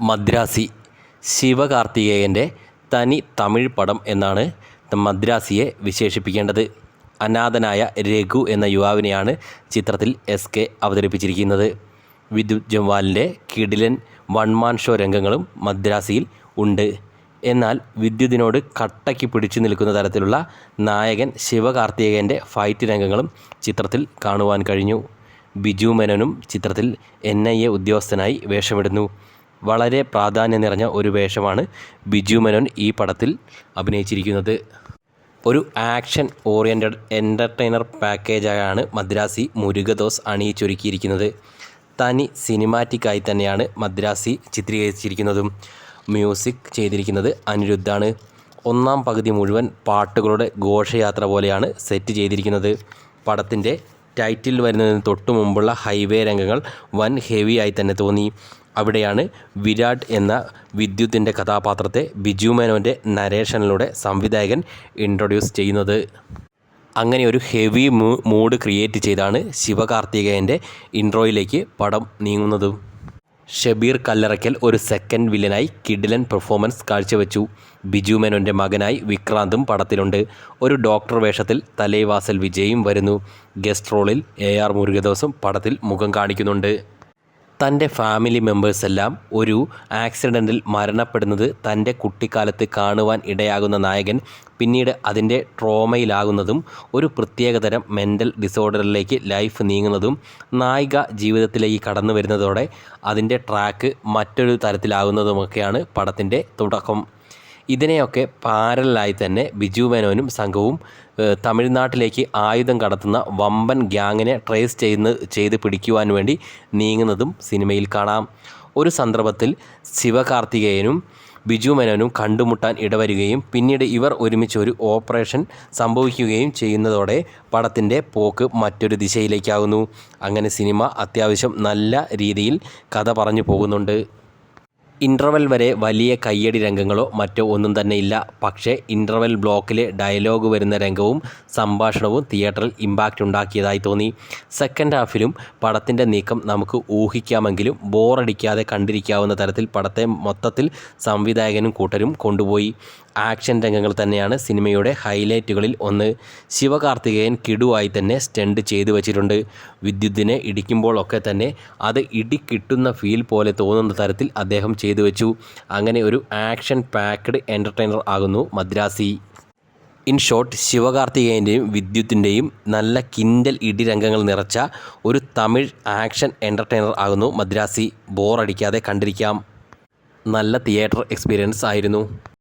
മദ്രാസി ശിവകാർത്തികേയന്റെ തനി തമിഴ് പടം എന്നാണ് മദ്രാസിയെ വിശേഷിപ്പിക്കേണ്ടത്. അനാഥനായ രഘു എന്ന യുവാവിനെയാണ് ചിത്രത്തിൽ എസ് കെ അവതരിപ്പിച്ചിരിക്കുന്നത്. വിദ്യുത് ജംവാലിന്റെ കിടിലൻ വൺമാൻ ഷോ രംഗങ്ങളും മദ്രാസിയിൽ ഉണ്ട്. എന്നാൽ വിദ്യുതിനോട് കട്ടയ്ക്ക് പിടിച്ചു നിൽക്കുന്ന തരത്തിലുള്ള നായകൻ ശിവകാർത്തികേയന്റെ ഫൈറ്റ് രംഗങ്ങളും ചിത്രത്തിൽ കാണുവാൻ കഴിഞ്ഞു. ബിജു മേനോനും ചിത്രത്തിൽ എൻ ഐ എ ഉദ്യോഗസ്ഥനായി വേഷമിടുന്നു. വളരെ പ്രാധാന്യം നിറഞ്ഞ ഒരു വേഷമാണ് ബിജു മേനോൻ ഈ പടത്തിൽ അഭിനയിച്ചിരിക്കുന്നത്. ഒരു ആക്ഷൻ ഓറിയന്റഡ് എന്റർടൈനർ പാക്കേജായാണ് മദ്രാസി മുരുകദോസ് അണിയിച്ചൊരുക്കിയിരിക്കുന്നത്. തനി സിനിമാറ്റിക്കായി തന്നെയാണ് മദ്രാസി ചിത്രീകരിച്ചിരിക്കുന്നതും. മ്യൂസിക് ചെയ്തിരിക്കുന്നത് അനിരുദ്ധാണ്. ഒന്നാം പകുതി മുഴുവൻ പാട്ടുകളുടെ ഘോഷയാത്ര പോലെയാണ് സെറ്റ് ചെയ്തിരിക്കുന്നത്. പടത്തിന്റെ ടൈറ്റിൽ വരുന്നതിന് തൊട്ടു മുമ്പുള്ള ഹൈവേ രംഗങ്ങൾ വൻ ഹെവി ആയി തന്നെ തോന്നി. അവിടെയാണ് വിരാട് എന്ന വിദ്യുത്തിന്റെ കഥാപാത്രത്തെ ബിജു മേനോന്റെ നരേഷനിലൂടെ സംവിധായകൻ ഇൻട്രൊഡ്യൂസ് ചെയ്യുന്നത്. അങ്ങനെ ഒരു ഹെവി മൂഡ് ക്രിയേറ്റ് ചെയ്താണ് ശിവകാർത്തികേയന്റെ ഇൻട്രോയിലേക്ക് പടം നീങ്ങുന്നതും. ഷബീർ കല്ലറയ്ക്കൽ ഒരു സെക്കൻഡ് വില്ലനായി കിഡിലൻ പെർഫോമൻസ് കാഴ്ചവെച്ചു. ബിജു മേനോന്റെ മകനായി വിക്രാന്തും പടത്തിലുണ്ട്. ഒരു ഡോക്ടർ വേഷത്തിൽ തലേവാസൽ വിജയും വരുന്നു. ഗസ്റ്റ് റോളിൽ എ ആർ മുരുകദോസും പടത്തിൽ മുഖം കാണിക്കുന്നുണ്ട്. തന്റെ ഫാമിലി മെമ്പേഴ്സെല്ലാം ഒരു ആക്സിഡന്റിൽ മരണപ്പെടുന്നത് തന്റെ കുട്ടിക്കാലത്ത് കാണുവാൻ ഇടയാകുന്ന നായകൻ പിന്നീട് അതിന്റെ ട്രോമയിലാകുന്നതും ഒരു പ്രത്യേകതരം മെന്റൽ ഡിസോർഡറിലേക്ക് ലൈഫ് നീങ്ങുന്നതും നായിക ജീവിതത്തിലേക്ക് കടന്നു വരുന്നതോടെ അതിന്റെ ട്രാക്ക് മറ്റൊരു തരത്തിലാകുന്നതുമൊക്കെയാണ് പടത്തിന്റെ തുടക്കം. ഇതിനെയൊക്കെ പാരലായി തന്നെ ബിജു മേനോനും സംഘവും തമിഴ്നാട്ടിലേക്ക് ആയുധം കടത്തുന്ന വമ്പൻ ഗ്യാങ്ങിനെ ട്രേസ് ചെയ്യുന്ന ചെയ്ത് പിടിക്കുവാൻ വേണ്ടി നീങ്ങുന്നതും സിനിമയിൽ കാണാം. ഒരു സന്ദർഭത്തിൽ ശിവകാർത്തികേയനും ബിജു മേനോനും കണ്ടുമുട്ടാൻ ഇടവരികയും പിന്നീട് ഇവർ ഒരുമിച്ച് ഒരു ഓപ്പറേഷൻ സംഭവിക്കുകയും ചെയ്യുന്നതോടെ പടത്തിന്റെ പോക്ക് മറ്റൊരു ദിശയിലേക്കാകുന്നു. അങ്ങനെ സിനിമ അത്യാവശ്യം നല്ല രീതിയിൽ കഥ പറഞ്ഞു പോകുന്നുണ്ട്. ഇന്റർവെൽ വരെ വലിയ കയ്യടി രംഗങ്ങളോ മറ്റോ ഒന്നും തന്നെ ഇല്ല. പക്ഷേ ഇന്റർവെൽ ബ്ലോക്കിലെ ഡയലോഗ് വരുന്ന രംഗവും സംഭാഷണവും തിയേറ്ററിൽ ഇമ്പാക്റ്റ് ഉണ്ടാക്കിയതായി തോന്നി. സെക്കൻഡ് ഹാഫിലും പടത്തിന്റെ നീക്കം നമുക്ക് ഊഹിക്കാമെങ്കിലും ബോറടിക്കാതെ കണ്ടിരിക്കാവുന്ന തരത്തിൽ പടത്തെ മൊത്തത്തിൽ സംവിധായകനും കൂട്ടരും കൊണ്ടുപോയി. ആക്ഷൻ രംഗങ്ങൾ തന്നെയാണ് സിനിമയുടെ ഹൈലൈറ്റുകളിൽ ഒന്ന്. ശിവകാർത്തികേയൻ കിടുവായി തന്നെ സ്റ്റണ്ട് ചെയ്തു വച്ചിട്ടുണ്ട്. വിദ്യുത്തിനെ ഇടിക്കുമ്പോഴൊക്കെ തന്നെ അത് ഇടിക്കിട്ടുന്ന ഫീൽ പോലെ തോന്നുന്ന തരത്തിൽ അദ്ദേഹം ചെയ്തു വെച്ചു. അങ്ങനെ ഒരു ആക്ഷൻ പാക്ഡ് എന്റർടൈനർ ആകുന്നു മദ്രാസി. ഇൻ ഷോർട്ട് ശിവകാർത്തികേയന്റെയും വിദ്യുത്തിന്റെയും നല്ല കിൻഡൽ ഇടി രംഗങ്ങൾ നിറച്ച ഒരു തമിഴ് ആക്ഷൻ എന്റർടൈനർ ആകുന്നു മദ്രാസി. ബോറടിക്കാതെ കണ്ടിരിക്കാം. നല്ല തിയേറ്റർ എക്സ്പീരിയൻസ് ആയിരുന്നു.